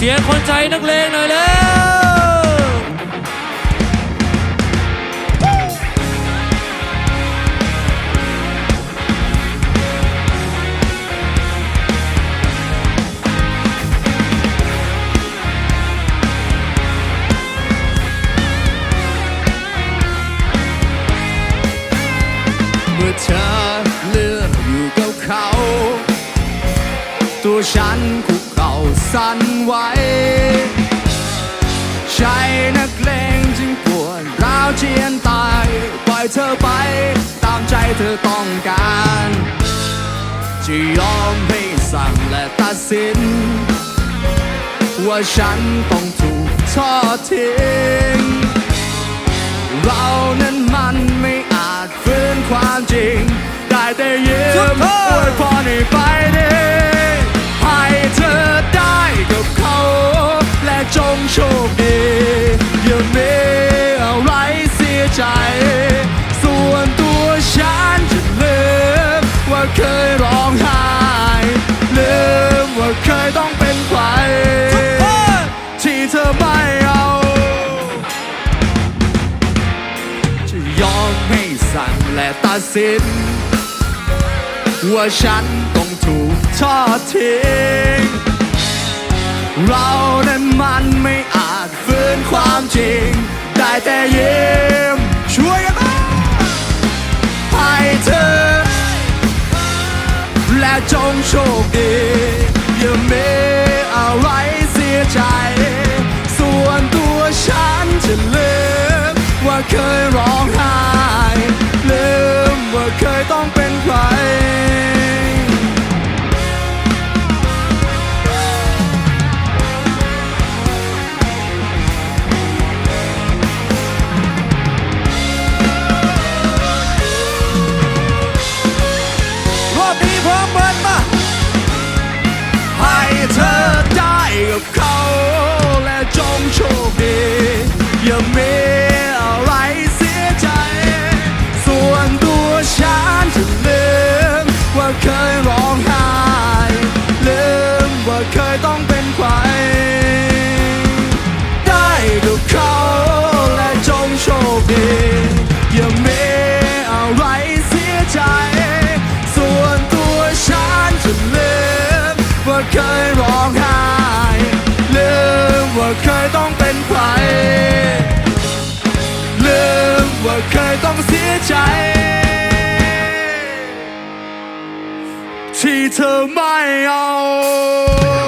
เสียงคนใจนักเลงหน่อยแล้วเมื่อเธอเลือกอยู่กับเขา ตัวฉันคุกเข่า สั่นไหวใจนักเลงจึงปวดร้าวเจียนตาย ปล่อยเธอไป ตามใจเธอต้องการ จะยอมให้สั่งและตัดสิน ว่าฉันต้องถูกทอดทิ้ง เรานั้นมันไม่อาจฟื้นความจริง ได้แต่ยิ้สุดมยอดอวยพรให้ไปดี ใจ ส่วนตัวฉันจะลืมว่าเคยร้องไห้ลืมว่าเคยต้องเป็นใครที่เธอไม่เอา จะยอมให้สั่งและตัดสิน ว่าฉันต้องถูกทอดทิ้งเรานั้นมันไม่อาจฟื้นความจริง ได้แต่ยิ้ม จงโชคดีอย่ามีอะไรเสียใจ ส่วนตัวฉันจะลืมว่าเคยร้องไห้ลืมว่าเคยต้อง เคยร้องไห้ ลืมว่าเคยต้องเป็นใคร ได้กับเขาและจงโชคดี อย่ามีอะไรเสียใจ ส่วนตัวฉันจะลืมว่าเคยร้องไห้ ลืมว่าเคยต้องเป็นใคร ลืมว่าเคยต้องเสียใจ 汽车卖药